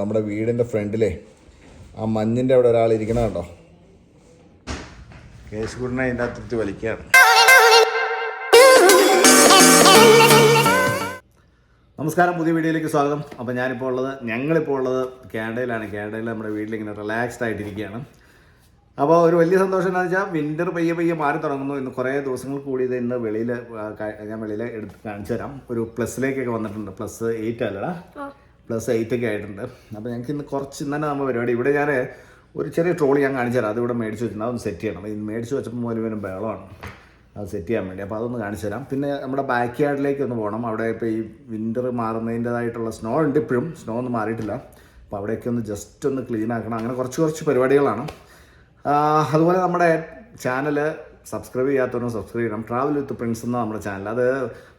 നമ്മുടെ വീടിന്റെ ഫ്രണ്ടിലെ ആ മഞ്ഞിന്റെ അവിടെ ഒരാൾ ഇരിക്കണ കേസ് കേശുകുടിനെ അതിന്റെ അകത്തിട്ട് വലിക്കുകയാണ്. നമസ്കാരം പുതിയ വീഡിയോയിലേക്ക് സ്വാഗതം. അപ്പോൾ ഞാനിപ്പോൾ ഉള്ളത് ഞങ്ങളിപ്പോൾ ഉള്ളത് കാനഡയിലാണ്. കാനഡയിൽ നമ്മുടെ വീട്ടിൽ ഇങ്ങനെ റിലാക്സ്ഡ് ആയിട്ടിരിക്കുകയാണ്. അപ്പോൾ ഒരു വലിയ സന്തോഷം എന്താണെന്ന് വെച്ചാൽ വിന്റർ പയ്യെ പയ്യെ മാറി തുടങ്ങുന്നു. ഇന്ന് കുറേ ദിവസങ്ങൾ കൂടി ഇത് ഇന്ന് വെളിയിൽ ഞാൻ വെളിയിൽ എടുത്ത് കാണിച്ചു തരാം. ഒരു പ്ലസ്സിലേക്കൊക്കെ വന്നിട്ടുണ്ട്. പ്ലസ് എയ്റ്റ് അല്ലടാ. പ്ലസ് എയ്റ്റ് ഒക്കെ ആയിട്ടുണ്ട്. അപ്പോൾ ഞങ്ങൾക്ക് ഇന്ന് കുറച്ച് ഇന്ന് തന്നെ നമ്മൾ പരിപാടി. ഇവിടെ ഞാൻ ഒരു ചെറിയ ട്രോളി ഞാൻ കാണിച്ചു തരാം. അതിവിടെ മേടിച്ച് വെച്ചിട്ടുണ്ട്. അതൊന്ന് സെറ്റ് ചെയ്യണം. ഇത് മേടിച്ച് വെച്ചപ്പോൾ മുതൽ വരും ബഹളമാണ്. അത് സെറ്റ് ചെയ്യാൻ വേണ്ടി. അപ്പോൾ അതൊന്ന് കാണിച്ചു തരാം. പിന്നെ നമ്മുടെ ബാക്ക് യാർഡിലേക്ക് ഒന്ന് പോകണം അവിടെ ഇപ്പോൾ ഈ വിന്റർ മാറുന്നതിന്റെതായിട്ടുള്ള സ്നോ ഉണ്ട് ഇപ്പോഴും. സ്നോ ഒന്നും മാറിയിട്ടില്ല. അപ്പോൾ അവിടെയൊക്കെ ഒന്ന് ജസ്റ്റ് ഒന്ന് ക്ലീൻ ആക്കണം. അങ്ങനെ കുറച്ച് കുറച്ച് പരിപാടികളാണ്. അതുപോലെ നമ്മുടെ ചാനൽ സബ്സ്ക്രൈബ് ചെയ്യാത്തവരും സബ്സ്ക്രൈബ് ചെയ്യണം. ട്രാവൽ വിത്ത് പ്രിൻസ് എന്ന നമ്മുടെ ചാനൽ അത്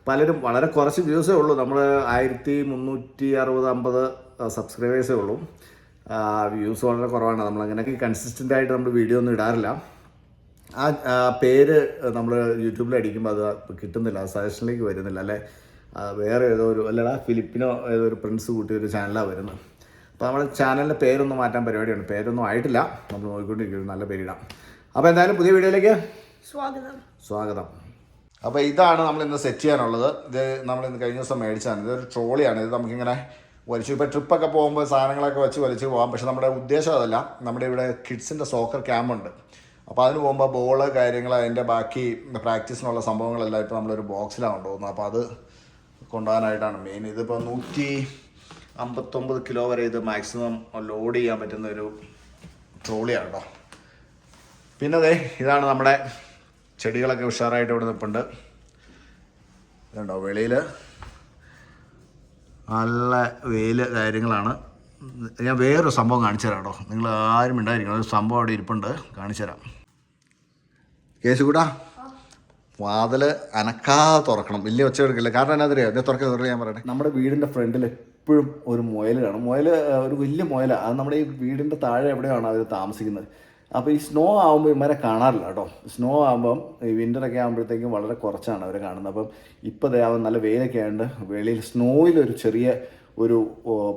പലരും വളരെ കുറച്ച് വ്യൂസേ ഉള്ളൂ. നമ്മൾ ആയിരത്തി മുന്നൂറ്റി അറുപത് അമ്പത് സബ്സ്ക്രൈബേഴ്സേ ഉള്ളൂ. വ്യൂസ് വളരെ കുറവാണ്. നമ്മളങ്ങനെ കൺസിസ്റ്റന്റ് ആയിട്ട് നമ്മൾ വീഡിയോ ഒന്നും ഇടാറില്ല. ആ ആ, പേര് നമ്മൾ യൂട്യൂബിൽ അടിക്കുമ്പോൾ അത് കിട്ടുന്നില്ല സജഷനിലേക്ക് വരുന്നില്ല അല്ലെ? വേറെ ഏതോ ഒരു അല്ലടാ ഫിലിപ്പിനോ ഏതോ ഒരു പ്രിൻസ് കൂട്ടി ഒരു ചാനലാണ് വരുന്നത് അപ്പോൾ നമ്മുടെ ചാനലിന്റെ പേരൊന്നും മാറ്റാൻ പരിപാടിയാണ്. പേരൊന്നും ആയിട്ടില്ല. നമ്മൾ നോക്കിക്കൊണ്ടിരിക്കുന്നത് നല്ല പേരിടാം. അപ്പോൾ എന്തായാലും പുതിയ വീഡിയോയിലേക്ക് സ്വാഗതം. സ്വാഗതം. അപ്പോൾ ഇതാണ് നമ്മൾ ഇന്ന് സെറ്റ് ചെയ്യാനുള്ളത്. ഇത് നമ്മൾ ഇന്ന് കഴിഞ്ഞ ദിവസം മേടിച്ചതാണ്. ഇതൊരു ട്രോളിയാണ്. ഇത് നമുക്കിങ്ങനെ വലിച്ചു. ഇപ്പോൾ ട്രിപ്പൊക്കെ പോകുമ്പോൾ സാധനങ്ങളൊക്കെ വെച്ച് വലിച്ചു പോകാം. പക്ഷെ നമ്മുടെ ഉദ്ദേശം അതല്ല. നമ്മുടെ ഇവിടെ കിഡ്സിന്റെ സോക്കർ ക്യാമ്പുണ്ട് അപ്പോൾ അതിന് പോകുമ്പോൾ ബോൾ കാര്യങ്ങൾ അതിന്റെ ബാക്കി പ്രാക്ടീസിനുള്ള സംഭവങ്ങളെല്ലാം ഇപ്പോൾ നമ്മളൊരു ബോക്സിലാണ് കൊണ്ടുപോകുന്നത്. അപ്പോൾ അത് കൊണ്ടുപോകാനായിട്ടാണ് മെയിൻ ഇതിപ്പോൾ നൂറ്റി അമ്പത്തൊമ്പത് കിലോ വരെ ഇത് മാക്സിമം ലോഡ് ചെയ്യാൻ പറ്റുന്ന ഒരു ട്രോളിയാണ് കേട്ടോ പിന്നെ ഇതാണ് നമ്മുടെ ചെടികളൊക്കെ ഉഷാറായിട്ട് ഇവിടെ നിൽപ്പുണ്ട് ഇതുണ്ടോ വെളിയിൽ നല്ല വെയിൽ കാര്യങ്ങളാണ്. ഞാൻ വേറൊരു സംഭവം കാണിച്ചു തരാം കേട്ടോ നിങ്ങൾ ആരും ഉണ്ടായിരിക്കണം ഒരു സംഭവം അവിടെ ഇരിപ്പുണ്ട്. കാണിച്ചു തരാം കേശുകൂടാ വാതിൽ അനക്കാതെ തുറക്കണം. വലിയ ഒച്ച എടുക്കില്ല കാരണം എന്നാ അറിയാം? ഇതേ തുറക്കാൻ തുറക്കാൻ ഞാൻ പറയട്ടെ. നമ്മുടെ വീടിന്റെ ഫ്രണ്ടിൽ എപ്പോഴും ഒരു മുയൽ കാണും മുയൽ ഒരു വലിയ മുയലാണ് അത് നമ്മുടെ ഈ വീടിന്റെ താഴെ എവിടെയാണ് അവർ താമസിക്കുന്നത്. അപ്പോൾ ഈ സ്നോ ആകുമ്പോൾ ഇവരെ കാണാറില്ല കേട്ടോ. സ്നോ ആകുമ്പം ഈ വിന്ററൊക്കെ ആകുമ്പോഴത്തേക്കും വളരെ കുറച്ചാണ് അവർ കാണുന്നത്. അപ്പം ഇപ്പോൾ ദയാവും നല്ല വെയിലൊക്കെ ആയതുകൊണ്ട് വെളിയിൽ സ്നോയിൽ ഒരു ചെറിയ ഒരു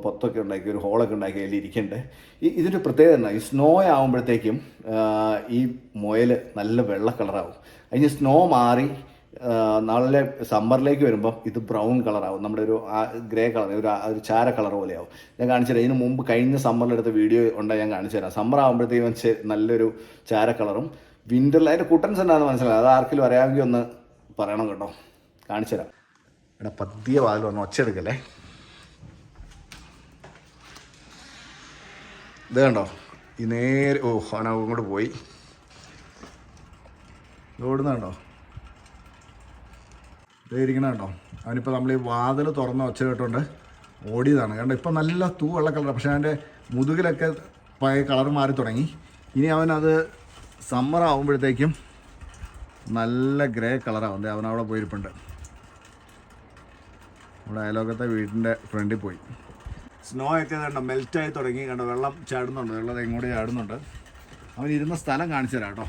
പൊത്തൊക്കെ ഉണ്ടാക്കി ഒരു ഹോളൊക്കെ ഉണ്ടാക്കി അതിൽ ഇരിക്കണ്ടേ. ഈ ഇതിന്റെ പ്രത്യേകത എന്നാ ഈ സ്നോ ആകുമ്പോഴത്തേക്കും ഈ മുയൽ നല്ല വെള്ള കളറാവും അതിന് സ്നോ മാറി നല്ല സമ്മറിലേക്ക് വരുമ്പം ഇത് ബ്രൗൺ കളറാവും. നമ്മുടെ ഒരു ഗ്രേ കളർ ഒരു ഒരു ചാര കളർ പോലെയാവും. ഞാൻ കാണിച്ചു തരാം. ഇതിന് മുമ്പ് കഴിഞ്ഞ സമ്മറിലെടുത്ത വീഡിയോ ഉണ്ട് ഞാൻ കാണിച്ചു തരാം. സമ്മർ ആകുമ്പോഴത്തേക്കും നല്ലൊരു ചാര കളറും വിന്ററിൽ അതിന്റെ കുട്ടൻസ് എന്താണെന്ന് മനസ്സിലായി. അത് ആർക്കെങ്കിലും അറിയാമെങ്കിൽ ഒന്ന് പറയണം കേട്ടോ. കാണിച്ചു തരാം. ഇവിടെ പതിയെ വാതിൽ വന്ന് ഒച്ചെടുക്കല്ലേ ഇത് കണ്ടോ? ഈ നേരെ ഓ അങ്ങോട്ട് പോയി. ഓടുന്നുണ്ടോ ഇതേ ഇരിക്കണ കേട്ടോ. അവനിപ്പോൾ നമ്മൾ ഈ വാതിൽ തുറന്ന ഒച്ച കേട്ടോണ്ട് ഓടിയതാണ്. കാരണം ഇപ്പം നല്ല തൂ വെള്ള കളർ പക്ഷേ അവന്റെ മുതുകിലൊക്കെ പഴയ കളർ മാറി തുടങ്ങി. ഇനി അവനത് സമ്മർ ആകുമ്പോഴത്തേക്കും നല്ല ഗ്രേ കളറാവും. അവൻ അവിടെ പോയിരിപ്പുണ്ട്. നമ്മുടെ അയലോക്കത്തെ വീടിന്റെ ഫ്രണ്ടിൽ പോയി. സ്നോ ഒക്കെ കണ്ടോ മെൽറ്റായി തുടങ്ങി. കണ്ടോ വെള്ളം ചാടുന്നുണ്ട്. വെള്ളം എങ്ങോട്ട് ചാടുന്നുണ്ട്. അവൻ ഇരുന്ന സ്ഥലം കാണിച്ചു തരാം കേട്ടോ.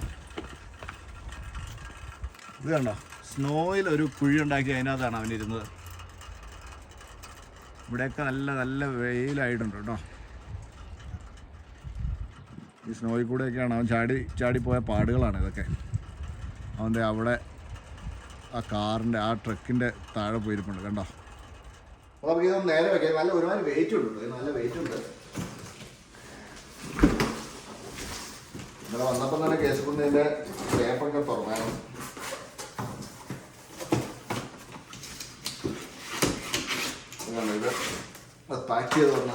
ഇത് കണ്ടോ സ്നോയിൽ ഒരു കുഴി ഉണ്ടാക്കി അതിനകത്താണ് അവൻ ഇരുന്നത്. ഇവിടെയൊക്കെ നല്ല നല്ല വെയിലായിട്ടുണ്ട് കേട്ടോ. ഈ സ്നോയിൽ കൂടെയൊക്കെയാണ് അവൻ ചാടി ചാടിപ്പോയ പാടുകളാണ് ഇതൊക്കെ. അവന്റെ അവിടെ ആ കാറിന്റെ ആ ട്രക്കിന്റെ താഴെ പോയിരിപ്പുണ്ട് കണ്ടോ? അപ്പോൾ നമുക്ക് ഇതൊന്ന് നേരെ വെക്കാം. നല്ല ഒരുപാട് വെയിറ്റ് ഉണ്ട് നല്ല വെയിറ്റ് ഉണ്ട്. ഇവിടെ വന്നപ്പോൾ തന്നെ കേസുകുന്നതിന്റെ പേപ്പറൊക്കെ തുറന്നായിരുന്നു ഇതാണ് ഇത് പാക്ക് ചെയ്ത് വന്ന.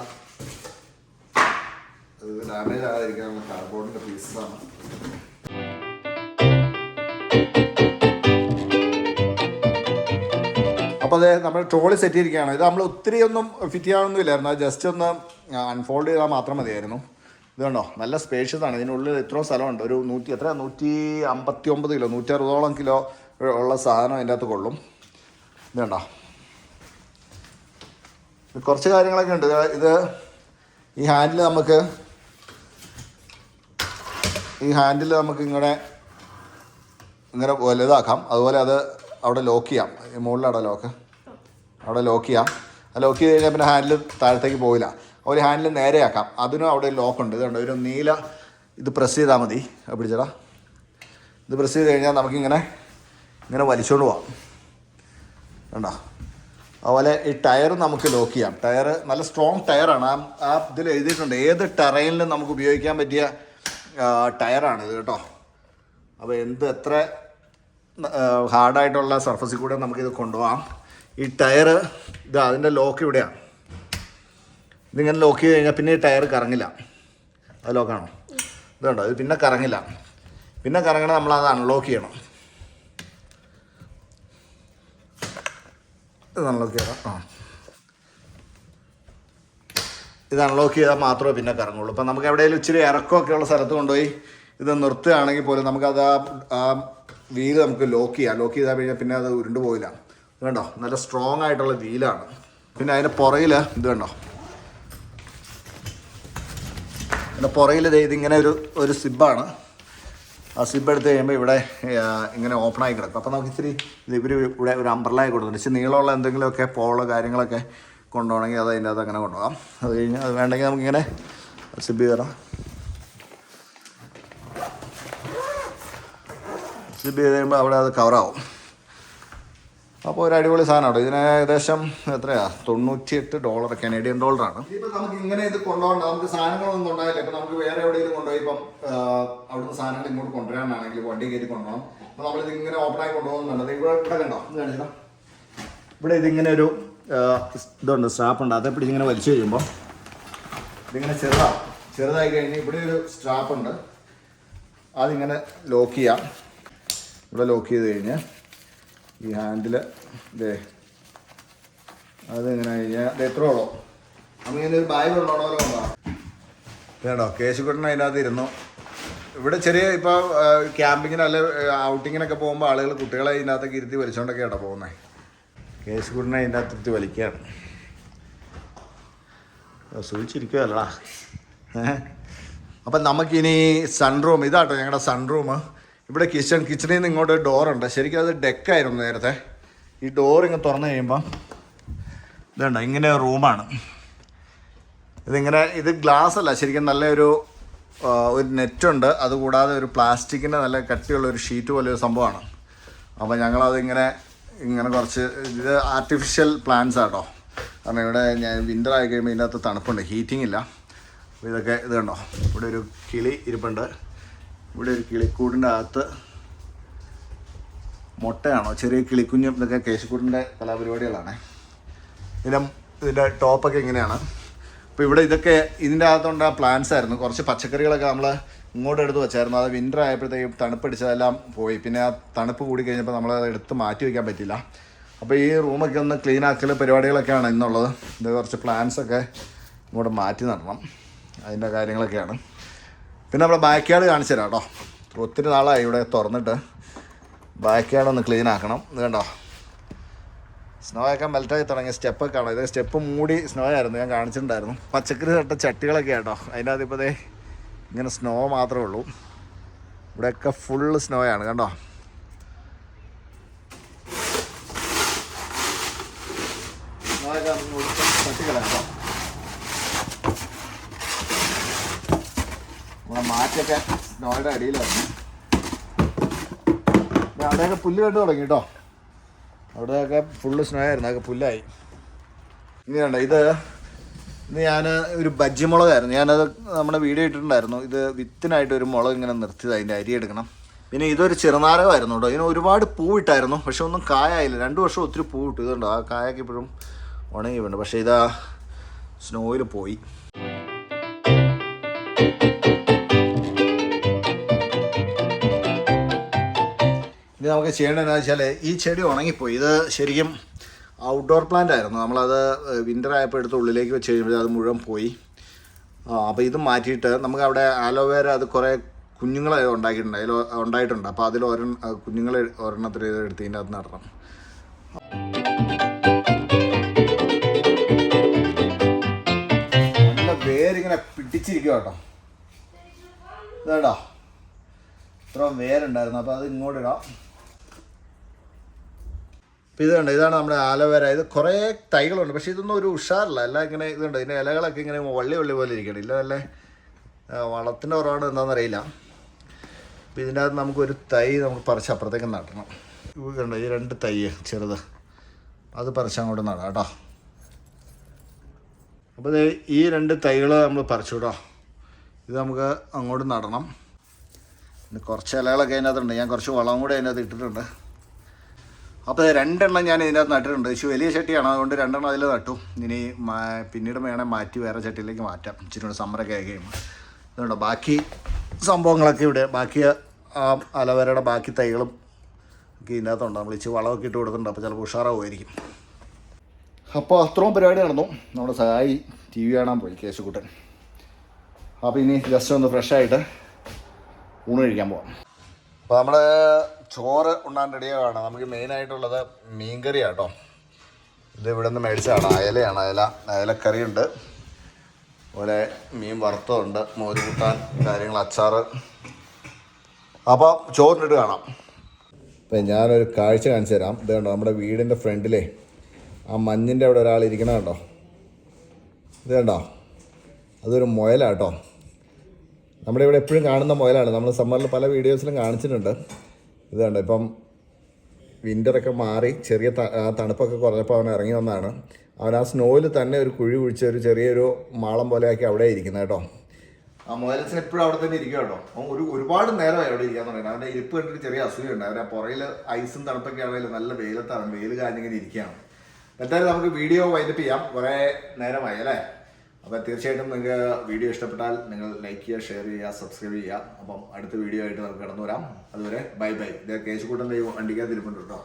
അത് ഡാമേജ് ആകാതിരിക്കാനുള്ള കാർബോർഡിന്റെ പീസസാണ് അപ്പോൾ അതെ നമ്മൾ ട്രോളി സെറ്റ് ചെയ്തിരിക്കുകയാണ്. ഇത് നമ്മൾ ഒത്തിരി ഒന്നും ഫിറ്റ് ചെയ്യാനൊന്നുമില്ലായിരുന്നു. അത് ജസ്റ്റ് ഒന്ന് അൺഫോൾഡ് ചെയ്താൽ മാത്രം മതിയായിരുന്നു. ഇത് കണ്ടോ? നല്ല സ്പേഷ്യസ് ആണ്. ഇതിനുള്ളിൽ ഇത്രയും സ്ഥലമുണ്ട്. ഒരു നൂറ്റി എത്ര നൂറ്റി അമ്പത്തി ഒമ്പത് കിലോ നൂറ്റി അറുപതോളം കിലോ ഉള്ള സാധനം അതിന്റെ അകത്ത് കൊള്ളും. ഇത് കണ്ടോ? കുറച്ച് കാര്യങ്ങളൊക്കെ ഉണ്ട്. ഇത് ഈ ഹാൻഡിൽ നമുക്ക് ഈ ഹാൻഡിൽ നമുക്ക് ഇങ്ങനെ ഇങ്ങനെ വലുതാക്കാം. അതുപോലെ അത് അവിടെ ലോക്ക് ചെയ്യാം. ഈ മുകളിൽ അവിടെ ലോക്ക് അവിടെ ലോക്ക് ചെയ്യാം. ആ ലോക്ക് ചെയ്ത് കഴിഞ്ഞാൽ പിന്നെ ഹാൻഡിൽ താഴത്തേക്ക് പോയില്ല ഒരു ഹാൻഡിൽ നേരെയാക്കാം. അതിനും അവിടെ ഒരു ലോക്കുണ്ട് ഇതുണ്ട് ഒരു നീല ഇത് പ്രസ് ചെയ്താൽ മതി. പിടിച്ചടാ. ഇത് പ്രസ് ചെയ്ത് കഴിഞ്ഞാൽ നമുക്കിങ്ങനെ ഇങ്ങനെ വലിച്ചുകൊണ്ട് പോവാം. കണ്ടോ? അതുപോലെ ഈ ടയർ നമുക്ക് ലോക്ക് ചെയ്യാം. ടയർ നല്ല സ്ട്രോങ് ടയറാണ്. ആ ആ ഇതിൽ എഴുതിയിട്ടുണ്ട്. ഏത് ടെറൈനിലും നമുക്ക് ഉപയോഗിക്കാൻ പറ്റിയ ടയറാണ് ഇത് കേട്ടോ. അപ്പോൾ എന്ത് എത്ര ഹാർഡായിട്ടുള്ള സർഫസിൽ കൂടെ നമുക്കിത് കൊണ്ടുപോകാം. ഈ ടയർ ഇത് അതിന്റെ ലോക്ക് ഇവിടെയാണ് ഇതിങ്ങനെ ലോക്ക് ചെയ്ത് കഴിഞ്ഞാൽ പിന്നെ ഈ ടയർ കറങ്ങില്ല. അത് ലോക്കാണോ ഇതുണ്ടോ ഇത് പിന്നെ കറങ്ങില്ല. പിന്നെ കറങ്ങണ അത് അൺലോക്ക് ചെയ്യണം. ഇത് അൺലോക്ക് ചെയ്യണം ആ. ഇത് അൺലോക്ക് ചെയ്താൽ മാത്രമേ പിന്നെ കറങ്ങുള്ളൂ. ഇപ്പം നമുക്ക് എവിടെയെങ്കിലും ഇച്ചിരി ഇറക്കമൊക്കെ ഉള്ള സ്ഥലത്ത് കൊണ്ടുപോയി ഇത് നിർത്തുകയാണെങ്കിൽ പോലും നമുക്കത് ആ വീൽ നമുക്ക് ലോക്ക് ചെയ്യാം. ലോക്ക് ചെയ്താൽ കഴിഞ്ഞാൽ പിന്നെ അത് ഉരുണ്ടു പോയില്ല കണ്ടോ? നല്ല സ്ട്രോങ് ആയിട്ടുള്ള വീലാണ്. പിന്നെ അതിന്റെ പുറയിൽ ഇത് കണ്ടോ? അതിന്റെ പുറയിൽ ഇതിങ്ങനെ ഒരു ഒരു സിബാണ്. ആ സ്ലിപ്പ് എടുത്ത് കഴിയുമ്പോൾ ഇവിടെ ഇങ്ങനെ ഓപ്പൺ ആയി കിടക്കും. അപ്പോൾ നമുക്ക് ഇത്തിരി ഇത് ഇവർ ഇവിടെ ഒരു അമ്പർലായി കൊടുക്കുന്നുണ്ട് ഇച്ചിരി നീളമുള്ള എന്തെങ്കിലുമൊക്കെ പോളോ കാര്യങ്ങളൊക്കെ കൊണ്ടുപോകണമെങ്കിൽ അത് അതിന്റെ അകത്ത് അങ്ങനെ കൊണ്ടുപോകാം. അത് കഴിഞ്ഞ് അത് വേണ്ടെങ്കിൽ നമുക്കിങ്ങനെ സ്ലിപ്പ് ചെയ്ത് തരാം സ്ലിപ്പ് ചെയ്ത് കഴിയുമ്പോൾ അവിടെ അത് കവറാവും അപ്പോൾ ഒരു അടിപൊളി സാധനമാണ്. ഇതിന് ഏകദേശം എത്രയാ? തൊണ്ണൂറ്റിയെട്ട് ഡോളർ കനേഡിയൻ ഡോളറാണ് ഇപ്പം നമുക്ക് ഇങ്ങനെ ഇത് കൊണ്ടുപോകണ്ട. നമുക്ക് സാധനങ്ങളൊന്നും ഉണ്ടാവില്ല ഇപ്പം നമുക്ക് വേറെ എവിടെയെങ്കിലും കൊണ്ടുപോയി ഇപ്പം അവിടുന്ന് സാധനങ്ങൾ ഇങ്ങോട്ട് കൊണ്ടുവരാനാണെങ്കിൽ വണ്ടി കയറ്റി കൊണ്ടുപോകണം. അപ്പം നമ്മളിത് ഇങ്ങനെ ഓപ്പണായി കൊണ്ടുപോകുന്നുണ്ട് ഇവിടെ ഇവിടെ കണ്ടോ? ഇവിടെ ഇതിങ്ങനെ ഒരു ഇതുണ്ട് സ്ട്രാപ്പ് ഉണ്ട്. അതേ പിടിച്ച് ഇങ്ങനെ വലിച്ചു കഴിയുമ്പോൾ ഇതിങ്ങനെ ചെറുതാ ചെറുതായി കഴിഞ്ഞ് ഇവിടെ ഒരു സ്ട്രാപ്പ് ഉണ്ട്. അതിങ്ങനെ ലോക്ക് ചെയ്യാം. ഇവിടെ ലോക്ക് ചെയ്ത് കഴിഞ്ഞ് ഈ ഹാൻഡിൽ ഇതേ അതെങ്ങനെ കഴിഞ്ഞാൽ ഇത് എത്ര ഉള്ളോ. അങ്ങനെ ഒരു ബാഗ് ഉള്ളോ? വേണോ കേശുക്കുട്ടൻ അതിനകത്ത് ഇരുന്നു. ഇവിടെ ചെറിയ ഇപ്പോൾ ക്യാമ്പിങ്ങിന് അല്ലെ ഔട്ടിങ്ങിനൊക്കെ പോകുമ്പോൾ ആളുകൾ കുട്ടികളെ ഇതിനകത്തൊക്കെ ഇരുത്തി വലിച്ചോണ്ടൊക്കെ കേട്ടോ പോകുന്നത് കേശുക്കുട്ടനെ അതിന്റെ അകത്ത് ഇരുത്തി വലിക്കുകയാണ്. സൂചിച്ചിരിക്കുമല്ലടാ ഏഹ് അപ്പം നമുക്കിനി സൺറൂം ഇതാട്ടോ ഞങ്ങളുടെ സൺറൂം ഇവിടെ കിച്ചൺ കിച്ചണിൽ നിന്ന് ഇങ്ങോട്ട് ഡോറുണ്ട് ശരിക്കും അത് ഡെക്കായിരുന്നു നേരത്തെ. ഈ ഡോർ ഇങ്ങനെ തുറന്നു കഴിയുമ്പം ഇതുണ്ട്? ഇങ്ങനെ റൂമാണ് ഇതിങ്ങനെ ഇത് ഗ്ലാസ് അല്ല. ശരിക്കും നല്ലൊരു ഒരു നെറ്റുണ്ട് അതുകൂടാതെ ഒരു പ്ലാസ്റ്റിക്കിന്റെ നല്ല കട്ടിയുള്ള ഒരു ഷീറ്റ് പോലെ ഒരു സംഭവമാണ്. അപ്പോൾ ഞങ്ങളതിങ്ങനെ ഇങ്ങനെ കുറച്ച് ഇത് ആർട്ടിഫിഷ്യൽ പ്ലാന്റ്സ് ആട്ടോ. കാരണം ഇവിടെ ഞാൻ വിന്റർ ആയി കഴിയുമ്പോൾ ഇതിനകത്ത് തണുപ്പുണ്ട്. ഹീറ്റിംഗ് ഇല്ല. അപ്പോൾ ഇതൊക്കെ ഇത് കണ്ടോ? ഇവിടെ ഒരു കിളി ഇരിപ്പുണ്ട്. ഇവിടെ ഒരു കിളിക്കൂടിന്റെ അകത്ത് മുട്ടയാണോ? ചെറിയ കിളിക്കുഞ്ഞും ഇതൊക്കെ കേശുക്കൂടിന്റെ കലാപരിപാടികളാണ്. ഇതിന്റെ ഇതിന്റെ ടോപ്പൊക്കെ എങ്ങനെയാണ് അപ്പോൾ ഇവിടെ ഇതൊക്കെ ഇതിന്റെ അകത്തുണ്ട് ആ പ്ലാന്റ്സ് ആയിരുന്നു. കുറച്ച് പച്ചക്കറികളൊക്കെ നമ്മൾ ഇങ്ങോട്ട് എടുത്ത് വെച്ചായിരുന്നു. അത് വിന്റർ ആയപ്പോഴത്തേക്കും തണുപ്പടിച്ചതെല്ലാം പോയി. പിന്നെ ആ തണുപ്പ് കൂടി കഴിഞ്ഞപ്പോൾ നമ്മൾ അത് എടുത്ത് മാറ്റി വയ്ക്കാൻ പറ്റില്ല അപ്പോൾ ഈ റൂമൊക്കെ ഒന്ന് ക്ലീൻ ആക്കൽ പരിപാടികളൊക്കെയാണ് ഇന്നുള്ളത്. ഇത് കുറച്ച് പ്ലാന്റ്സൊക്കെ ഇങ്ങോട്ട് മാറ്റി നടണം. അതിന്റെ കാര്യങ്ങളൊക്കെയാണ്. പിന്നെ നമ്മുടെ ബാക്ക് യാർഡ് കാണിച്ചു തരാം കേട്ടോ. ഒത്തിരി നാളായി ഇവിടെ തുറന്നിട്ട്. ബാക്ക് യാർഡ് ഒന്ന് ക്ലീൻ ആക്കണം. ഇത് കണ്ടോ? സ്നോ ഒക്കെ മെൽറ്റായി തുടങ്ങിയ സ്റ്റെപ്പൊക്കെ കാണാം. ഇത് സ്റ്റെപ്പ് മൂടി സ്നോ ആയിരുന്നു. ഞാൻ കാണിച്ചിട്ടുണ്ടായിരുന്നു. പച്ചക്കറി തട്ട ചട്ടികളൊക്കെ ആട്ടോ. അതിന്റെ അകത്ത് ഇപ്പോൾ ഇങ്ങനെ സ്നോ മാത്രമേ ഉള്ളൂ. ഇവിടെയൊക്കെ ഫുള്ള് സ്നോ ആണ്. കണ്ടോ? സ്നോ ഒക്കെ ചട്ടികളാണ് കേട്ടോ. നമ്മുടെ നോയുടെ അടിയിലായിരുന്നു. അവിടെയൊക്കെ പുല്ല് കണ്ടു തുടങ്ങി കേട്ടോ അവിടെയൊക്കെ ഫുള്ള് സ്നോ ആയിരുന്നു അതൊക്കെ പുല്ലായി ഇനി ഇത് ഇന്ന് ഞാൻ ഒരു ബജ്ജി മുളകായിരുന്നു. ഞാനത് നമ്മുടെ വീഡിയോ ഇട്ടിട്ടുണ്ടായിരുന്നു. ഇത് വിത്തിനായിട്ട് ഒരു മുളക് ഇങ്ങനെ നിർത്തിയത് അതിന്റെ അരി എടുക്കണം. പിന്നെ ഇതൊരു ചെറുനാരകമായിരുന്നു കേട്ടോ ഇതിന് ഒരുപാട് പൂവിട്ടായിരുന്നു പക്ഷെ ഒന്നും കായായില്ല. രണ്ട് വർഷം ഒത്തിരി പൂവിട്ടു ഇതുണ്ടോ ആ കായൊക്കെ ഇപ്പോഴും ഉണങ്ങി വീണു പക്ഷേ ഇതാ സ്നോയിൽ പോയി. ഇനി നമുക്ക് ചെയ്യേണ്ടത് എന്താ വെച്ചാൽ ഈ ചെടി ഉണങ്ങിപ്പോയി. ഇത് ശരിക്കും ഔട്ട്ഡോർ പ്ലാന്റ് ആയിരുന്നു. നമ്മളത് വിന്റർ ആയപ്പോൾ എടുത്ത് ഉള്ളിലേക്ക് വെച്ച് കഴിയുമ്പോൾ അത് മുഴുവൻ പോയി. അപ്പോൾ ഇത് മാറ്റിയിട്ട് നമുക്ക് അവിടെ ആലോവേര അത് കുറേ കുഞ്ഞുങ്ങളെ ഉണ്ടാക്കിയിട്ടുണ്ട്. അതിൽ ഉണ്ടായിട്ടുണ്ട്. അപ്പോൾ അതിൽ ഒരെ കുഞ്ഞുങ്ങളെ ഒരെണ്ണത്തിൽ എടുത്ത് ഇതിന്റെ അകത്ത് നടണം. നല്ല വേരിങ്ങനെ പിടിച്ചിരിക്കുക കേട്ടോ. ഇതാട്ടോ ഇത്ര വേരുണ്ടായിരുന്നു. അപ്പോൾ അത് ഇങ്ങോട്ട് ഇടാം. അപ്പോൾ ഇത് കണ്ടോ ഇതാണ് നമ്മുടെ ആലോവേര. ഇത് കുറേ തൈകളുണ്ട് പക്ഷേ ഇതൊന്നും ഒരു ഉഷാറില്ല. എല്ലാം ഇങ്ങനെ ഇതുണ്ട്. ഇതിന്റെ ഇലകളൊക്കെ ഇങ്ങനെ വള്ളി വള്ളി പോലെ ഇരിക്കണം ഇല്ല നല്ല വളത്തിന്റെ കുറവാണ് എന്താണെന്നറിയില്ല അപ്പോൾ ഇതിന്റെ അകത്ത് നമുക്കൊരു തൈ നമുക്ക് പറിച്ച് അപ്പുറത്തേക്ക് നടണം. ഇത് കണ്ടോ ഈ രണ്ട് തൈ ചെറുത്. അത് പറിച്ച് അങ്ങോട്ട് നടാം കേട്ടോ. അപ്പോൾ ഈ രണ്ട് തൈകൾ നമ്മൾ പറിച്ചു കേട്ടോ. ഇത് നമുക്ക് അങ്ങോട്ട് നടണം. പിന്നെ കുറച്ച് ഇലകളൊക്കെ അതിനകത്തുണ്ട്. ഞാൻ കുറച്ച് വളം കൂടെ അതിനകത്ത് ഇട്ടിട്ടുണ്ട്. അപ്പോൾ രണ്ടെണ്ണം ഞാൻ ഇതിനകത്ത് നട്ടിട്ടുണ്ട്. പക്ഷേ വലിയ ചട്ടിയാണ്. അതുകൊണ്ട് രണ്ടെണ്ണം അതിൽ നട്ടു. ഇനി പിന്നീട് വേണേൽ മാറ്റി വേറെ ചട്ടിയിലേക്ക് മാറ്റാം. ഇച്ചിരി കൂടെ സമ്മറൊക്കെ ആയി കഴിയുമ്പോൾ അതുകൊണ്ട് ബാക്കി സംഭവങ്ങളൊക്കെ ഇവിടെ. ബാക്കി ആ അലവരയുടെ ബാക്കി തൈകളും ഒക്കെ ഇതിനകത്തുണ്ട്. നമ്മൾ ഇച്ചിരി വളമൊക്കെ ഇട്ട് കൊടുത്തിട്ടുണ്ട്. അപ്പോൾ ചിലപ്പോൾ ഉഷാറാവുമായിരിക്കും. അപ്പോൾ അത്രയും പരിപാടി നടന്നു. നമ്മുടെ സഹായി ടി വി കാണാൻ പോയി കേശുക്കുട്ടൻ. അപ്പോൾ ഇനി ജസ്റ്റ് ഒന്ന് ഫ്രഷായിട്ട് ഊണ് കഴിക്കാൻ പോവാം. അപ്പോൾ നമ്മുടെ ചോറ് ഉണ്ണാൻ റെഡിയാണ് നമുക്ക് മെയിനായിട്ടുള്ളത് മീൻകറി കേട്ടോ ഇത് ഇവിടെ നിന്ന് മേടിച്ചതാണ്. അയലയാണ്. അയല അയലക്കറിയുണ്ട്. അതുപോലെ മീൻ വറുത്തതുണ്ട്. മോര് കൂട്ടാൻ കാര്യങ്ങൾ അച്ചാറ് അപ്പോൾ ചോറിനിട്ട് കാണാം. ഇപ്പം ഞാനൊരു കാഴ്ച കാണിച്ചു തരാം. ഇത് കണ്ടോ നമ്മുടെ വീടിന്റെ ഫ്രണ്ടിലേ. ആ മഞ്ഞിന്റെ അവിടെ ഒരാൾ ഇരിക്കണ കേട്ടോ ഇത് കണ്ടോ? അതൊരു മുയലാട്ടോ. നമ്മുടെ ഇവിടെ എപ്പോഴും കാണുന്ന മുയലാണ്. നമ്മൾ സമ്മറിൽ പല വീഡിയോസിലും കാണിച്ചിട്ടുണ്ട്. ഇത് കണ്ടോ ഇപ്പം വിന്ററൊക്കെ മാറി ചെറിയ തണുപ്പൊക്കെ കുറഞ്ഞപ്പോൾ അവൻ ഇറങ്ങി വന്നതാണ് അവൻ ആ സ്നോയിൽ തന്നെ ഒരു കുഴി കുഴിച്ച് ഒരു ചെറിയൊരു മാളം പോലെ ആക്കി അവിടെ ഇരിക്കുന്നത് കേട്ടോ. ആ മുയലച്ചൻ എപ്പോഴും അവിടെ തന്നെ ഇരിക്കുക കേട്ടോ. അവൻ ഒരു ഒരുപാട് നേരമായി അവിടെ ഇരിക്കാൻ തുടങ്ങി അവന്റെ ഇരിപ്പ് കണ്ടിട്ട് ചെറിയ അസൂയുണ്ട് അവന്റെ പുറയിൽ ഐസും തണുപ്പൊക്കെ ആണെങ്കിലും നല്ല വെയിലത്താണ്. വെയിൽ കാഞ്ഞിങ്ങനെ ഇരിക്കുകയാണ്. എന്തായാലും നമുക്ക് വീഡിയോ വൈൻഡപ്പ് ചെയ്യാം. കുറേ നേരമായി അല്ലേ? അപ്പോൾ തീർച്ചയായിട്ടും നിങ്ങൾക്ക് വീഡിയോ ഇഷ്ടപ്പെട്ടാൽ നിങ്ങൾ ലൈക്ക് ചെയ്യുക ഷെയർ ചെയ്യുക സബ്സ്ക്രൈബ് ചെയ്യുക. അപ്പം അടുത്ത വീഡിയോ ആയിട്ട് നമുക്ക് കടന്നു വരാം അതുവരെ ബൈ ബൈ ഇത് കേശുകൂട്ടന്റെ വണ്ടിക്കകത്ത് ഇരിപ്പുണ്ട് കേട്ടോ.